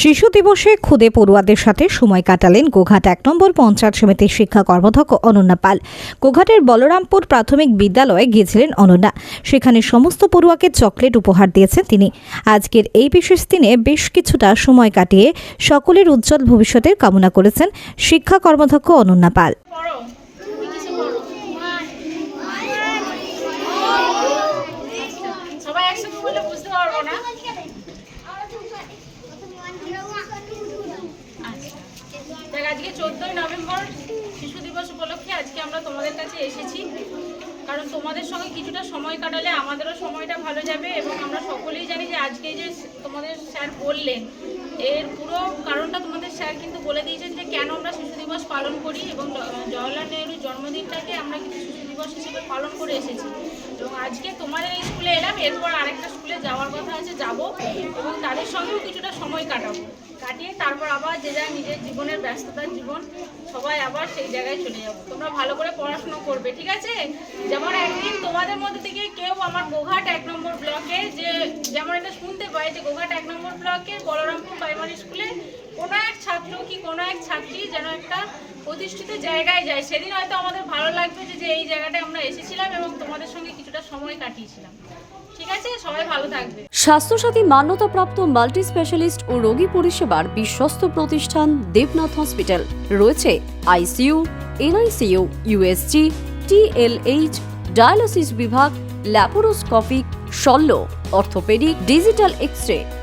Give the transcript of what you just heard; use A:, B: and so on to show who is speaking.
A: শিশু দিবসে খুদে পড়ুয়াদের সাথে সময় কাটালেন গোঘাট এক নম্বর পঞ্চায়েত সমিতির শিক্ষা কর্মধ্যক্ষ অনন্যা পাল। গোঘাটের বলরামপুর প্রাথমিক বিদ্যালয়ে গিয়েছিলেন অনন্যা। সেখানে সমস্ত পড়ুয়াকে চকলেট উপহার দিয়েছেন তিনি। আজকের এই বিশেষ দিনে বেশ কিছুটা সময় কাটিয়ে সকলের উজ্জ্বল ভবিষ্যতের কামনা করেছেন শিক্ষা কর্মধ্যক্ষ অনন্যা পাল।
B: সবাই বললে বুঝতে পারব না। আজকে চোদ্দই নভেম্বর শিশু দিবস উপলক্ষে আজকে আমরা তোমাদের কাছে এসেছি। কারণ তোমাদের সঙ্গে কিছুটা সময় কাটালে আমাদেরও সময়টা ভালো যাবে এবং আমরা সকলেই জানি যে আজকে যে তোমাদের স্যার বললেন, এর পুরো কারণটা তোমাদের স্যার কিন্তু বলে দিয়েছেন যে কেন আমরা শিশু দিবস পালন করি এবং জওয়াহরলাল নেহরুর জন্মদিনটাকে আমরা কিন্তু শিশু দিবস হিসেবে পালন করে এসেছি। এবং আজকে তোমাদের এই স্কুলে এলাম, এরপর আরেকটা স্কুলে যাওয়ার কথা আছে, যাব এবং তাদের সঙ্গেও কিছুটা সময় কাটাবো। কাটিয়ে তারপর আবার যে যার নিজের জীবনের ব্যস্ততার জীবন, সবাই আবার সেই জায়গায় চলে যাব। তোমরা ভালো করে পড়াশোনা করবে, ঠিক আছে? যেমন একদিন তোমাদের মধ্যে থেকে কেউ আমার গোঘাট এক নম্বর ব্লকে যে, যেমন এটা শুনতে পাই যে গোঘাট এক নম্বর ব্লকে বলরামপুর প্রাইমারি স্কুলে কোনো এক ছাত্র কি কোনো এক ছাত্রী যেন একটা প্রতিষ্ঠিত জায়গায় যায়? সেদিন হয়তো আমাদের ভালো লাগবে যে এই জায়গাটায় আমরা এসেছিলাম এবং তোমাদের সঙ্গে কিছুটা সময় কাটিয়েছিলাম।
C: স্বাস্থ্যসাথী মান্যতাপ্রাপ্ত মাল্টি স্পেশালিস্ট ও রোগী পরিষেবার বিশ্বস্ত প্রতিষ্ঠান দেবনাথ হসপিটাল। রয়েছে ICU, NICU USG TLH dialysis বিভাগ, ল্যাপারোস্কোপিক, শল্য, অর্থোপেডিক, ডিজিটাল এক্স রে